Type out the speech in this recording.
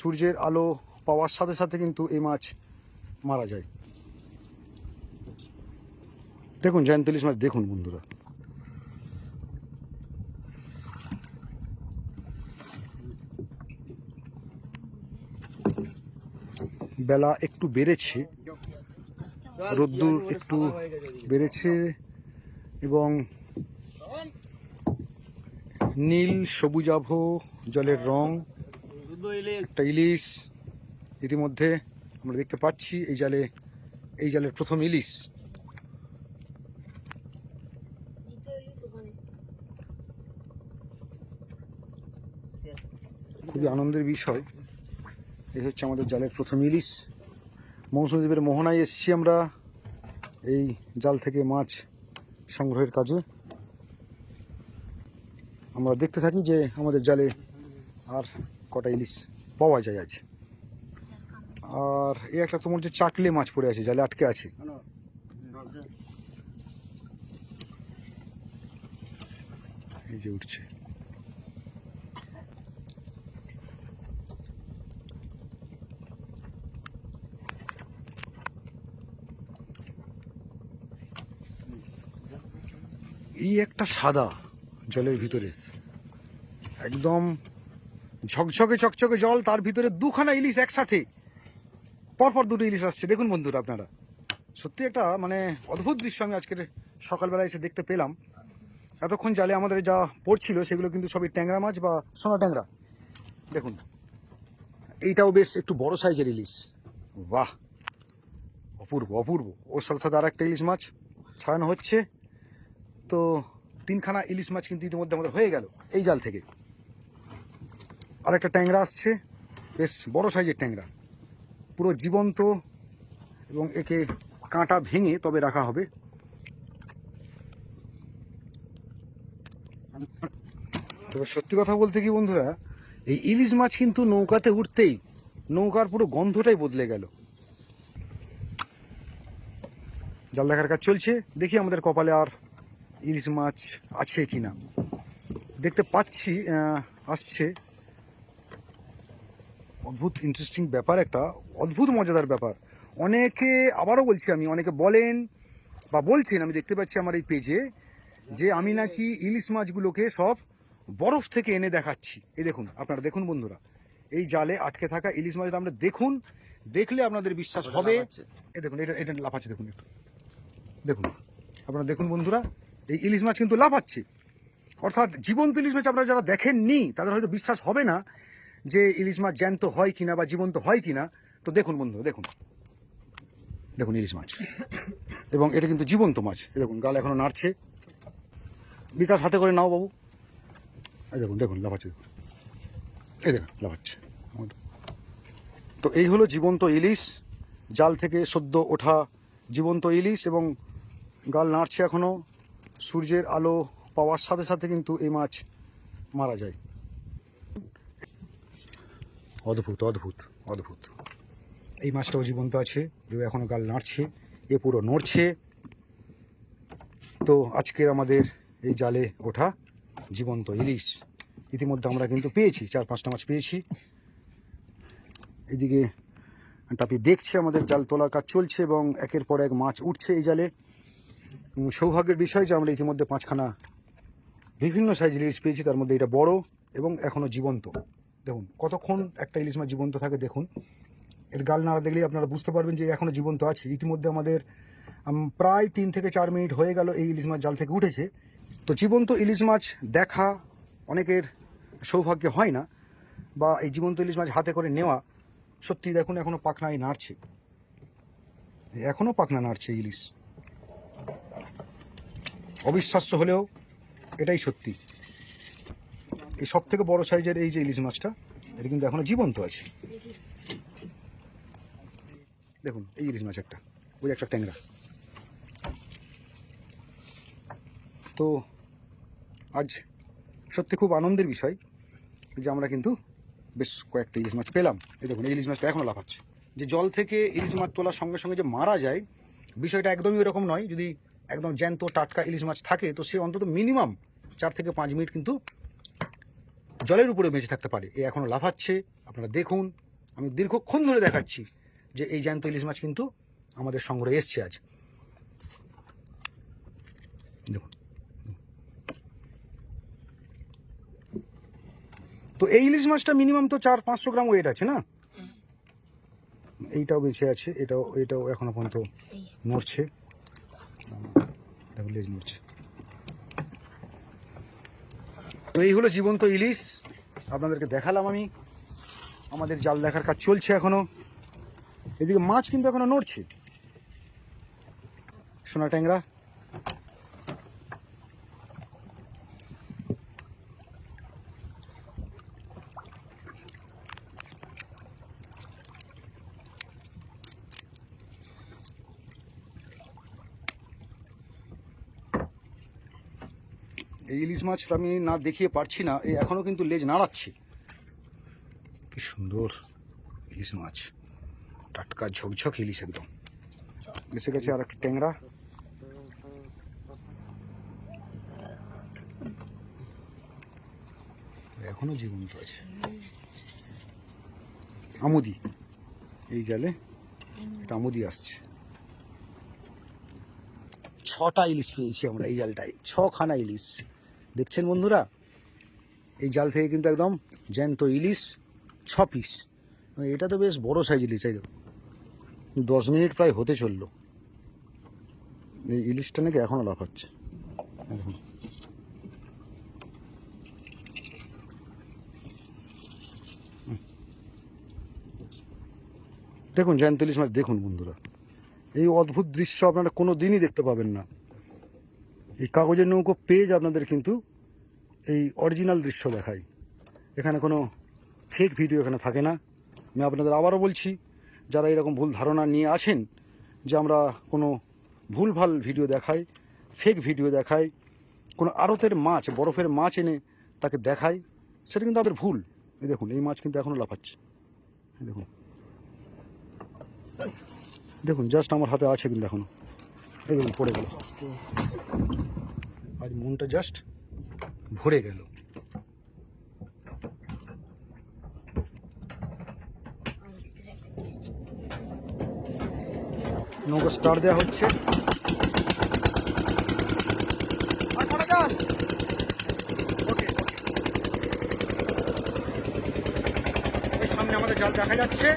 সূর্যের আলো পাওয়ার সাথে সাথে কিন্তু এই মাছ মারা যায়। দেখুন, জ্যান্ত ইলিশ মাছ, দেখুন বন্ধুরা। বেলা একটু বেড়েছে, রোদ্দুর একটু বেড়েছে এবং নীল সবুজাভ জলের রং একটা ইলিশ ইতিমধ্যে আমরা দেখতে পাচ্ছি এই জালে এই জালের প্রথম ইলিশ। খুবই আনন্দের বিষয়। এই হচ্ছে আমাদের জালের প্রথম ইলিশ। মৌসুমী দ্বীপের মোহনায় এসেছি আমরা। এই জাল থেকে মাছ সংগ্রহের কাজে। আমরা দেখতে থাকি যে আমাদের জালে আর কটা ইলিশ পাওয়া যায় আজ। আর এই একটা তোমার যে চাকলে মাছ পড়ে আছে, জালে আটকে আছে। এই যে উঠছে। এই একটা সাদা জলের ভিতরে। একদম ঝকঝকে চকচকে জল, তার ভিতরে দুখানা ইলিশ একসাথে। পরপর দুটো ইলিশ আসছে। দেখুন বন্ধুরা আপনারা। সত্যি একটা মানে অদ্ভুত দৃশ্য আমি আজকের সকালবেলা এসে দেখতে পেলাম। এতক্ষণ জালে আমাদের যা পড়ছিল সেগুলো কিন্তু সবই ট্যাংরা মাছ বা সোনা ট্যাংরা। দেখুন, এইটাও বেশ একটু বড় সাইজের ইলিশ। বাহ! অপূর্ব অপূর্ব। ওর সাথে সাথে আর একটা ইলিশ মাছ ছাড়ানো হচ্ছে। তো তিনখানা ইলিশ মাছ কিন্তু ইতিমধ্যে আমাদের হয়ে গেল এই জাল থেকে। আর একটা ট্যাংরা আসছে। বেশ বড় সাইজের ট্যাংরা। পুরো জীবন্ত এবং একে কাঁটা ভেঙে তবে রাখা হবে। তবে সত্যি কথা বলতে কি বন্ধুরা, এই ইলিশ মাছ কিন্তু নৌকাতে উঠতেই নৌকার পুরো গন্ধটাই বদলে গেল। জাল দেখার কাজ চলছে। দেখি আমাদের কপালে আর ইলিশ মাছ আছে কিনা। দেখতে পাচ্ছি আসছে। অদ্ভুত ইন্টারেস্টিং ব্যাপার একটা অদ্ভুত মজাদার ব্যাপার। অনেকে আবারও বলছি আমি অনেকে বলেন বা বলছেন আমি দেখতে পাচ্ছি আমার এই পেজে যে আমি নাকি ইলিশ মাছগুলোকে সব বরফ থেকে এনে দেখাচ্ছি। এই দেখুন আপনারা দেখুন বন্ধুরা এই জালে আটকে থাকা ইলিশ মাছটা আমরা দেখুন দেখলে আপনাদের বিশ্বাস হবে। এই দেখুন এটা এটা লাফাচ্ছে দেখুন একটু। দেখুন আপনারা দেখুন বন্ধুরা এই ইলিশ মাছ কিন্তু লাফাচ্ছে। অর্থাৎ জীবন্ত ইলিশ মাছ আপনারা যারা দেখেননি তাদের হয়তো বিশ্বাস হবে না যে ইলিশ মাছ জ্যান্ত হয় কিনা বা জীবন্ত হয় কিনা, তো দেখুন বন্ধুরা, দেখুন। দেখুন ইলিশ মাছ। এবং এটা কিন্তু জীবন্ত মাছ। দেখুন, গাল এখনও নাড়ছে। বিকাশ হাতে করে নাও বাবু। দেখুন দেখুন, লাফাচ্ছে। দেখুন এই দেখুন, লাফাচ্ছে। তো এই হলো জীবন্ত ইলিশ। জাল থেকে সদ্য ওঠা জীবন্ত ইলিশ এবং গাল নাড়ছে এখনও। সূর্যের আলো পাওয়ার সাথে সাথে কিন্তু এই মাছ মারা যায়। অদ্ভুত অদ্ভুত অদ্ভুত। এই মাছটাও জীবন্ত আছে এ এখনও গাল নাড়ছে, এ পুরো নড়ছে। তো আজকের আমাদের এই জালে ওঠা জীবন্ত ইলিশ। ইতিমধ্যে আমরা কিন্তু পেয়েছি, চার পাঁচটা মাছ পেয়েছি। এদিকে টাপি দেখছে আমাদের জাল তোলার কাজ চলছে এবং একের পর এক মাছ উঠছে এই জালে। সৌভাগ্যের বিষয় যে আমরা ইতিমধ্যে পাঁচখানা বিভিন্ন সাইজের ইলিশ পেয়েছি, তার মধ্যে এটা বড় এবং এখনও জীবন্ত। দেখুন, কতক্ষণ একটা ইলিশ মাছ জীবন্ত থাকে দেখুন। এর গাল নাড়া দেখলেই আপনারা বুঝতে পারবেন যে এখনও জীবন্ত আছে। ইতিমধ্যে আমাদের প্রায় তিন থেকে চার মিনিট হয়ে গেল এই ইলিশ মাছ জাল থেকে উঠেছে। তো জীবন্ত ইলিশ মাছ দেখা অনেকের সৌভাগ্য হয় না, বা এই জীবন্ত ইলিশ মাছ হাতে করে নেওয়া সত্যি দেখুন এখনও পাখনায় নাড়ছে। এখনও পাখনা নাড়ছে ইলিশ। অবিশ্বাস্য হলেও এটাই সত্যি। এই সব থেকে বড় সাইজের এই যে ইলিশ মাছটা, এটা কিন্তু এখনও জীবন্ত আছে। দেখুন, এই ইলিশ মাছ একটা, ওই একটা ট্যাংরা। তো আজ সত্যি খুব আনন্দের বিষয় যে আমরা কিন্তু বেশ কয়েকটা ইলিশ মাছ পেলাম। এই দেখুন, এই ইলিশ মাছটা এখনও লাফাচ্ছে। যে জল থেকে ইলিশ মাছ তোলার সঙ্গে সঙ্গে যে মারা যায়, বিষয়টা একদমই এরকম নয়। যদি একদম জ্যান্ত টাটকা ইলিশ মাছ থাকে, তো সে অন্তত মিনিমাম চার থেকে পাঁচ মিনিট কিন্তু জলের উপরে বেঁচে থাকতে পারে। এ এখনও লাফাচ্ছে। আপনারা দেখুন আমি দীর্ঘক্ষণ ধরে দেখাচ্ছি যে এই জ্যান্ত ইলিশ মাছ কিন্তু আমাদের সংগ্রহে এসছে আজ। দেখুন। তো এই ইলিশ মাছটা মিনিমাম তো চার পাঁচশো গ্রাম ওয়েট আছে না? এইটাও বেঁচে আছে এটাও এটাও এখনও পর্যন্ত নড়ছে লেজ নড়ছে তো এই হলো জীবন্ত ইলিশ। আপনাদেরকে দেখালাম আমি। আমাদের জাল দেখার কাজ চলছে এখনও। এদিকে মাছ কিন্তু এখনও নড়ছে। সোনা ট্যাংরা। এই ইলিশ মাছটা আমি না দেখিয়ে পারছি না এই এখনও কিন্তু লেজ নাড়াচ্ছে কি সুন্দর ইলিশ মাছ। টাটকা ঝকঝক ইলিশ একদম। এসে গেছে আর একটা ট্যাংরা। এখনও জীবন্ত আছে। আমুদি। এই জালে একটা আমুদি আসছে। ছটা ইলিশ পেয়েছি আমরা এই জালটায়, ছখানা ইলিশ। দেখছেন বন্ধুরা এই জাল থেকে কিন্তু একদম জ্যান্ত ইলিশ, ছ পিস এটা তো বেশ বড় সাইজ ইলিশ, এই। দশ মিনিট প্রায় হতে চলল এই ইলিশটা নাকি এখনও লাফাচ্ছে। হুম। দেখুন জ্যান্ত ইলিশ মাছ, দেখুন বন্ধুরা এই অদ্ভুত দৃশ্য আপনারা কোনো দিনই দেখতে পাবেন না এই কাগজের নৌকো পেজ আপনাদের কিন্তু এই অরিজিনাল দৃশ্য দেখায়। এখানে কোনো ফেক ভিডিও এখানে থাকে না। আমি আপনাদের আবারও বলছি, যারা এরকম ভুল ধারণা নিয়ে আছেন যে আমরা কোনো ভুলভাল ভিডিও দেখাই ফেক ভিডিও দেখাই, কোনো আড়তের মাছ, বরফের মাছ এনে তাকে দেখাই, সেটা কিন্তু আমাদের ভুল। এই দেখুন, এই মাছ কিন্তু এখনও লাফাচ্ছে। দেখুন। দেখুন জাস্ট আমার হাতে আছে কিন্তু এখনও। দেখুন পড়ে গেল। আজ মনটা জাস্ট ভরে গেল। নৌকা স্টার দেওয়া হচ্ছে। সামনে আমাদের জাল দেখা যাচ্ছে।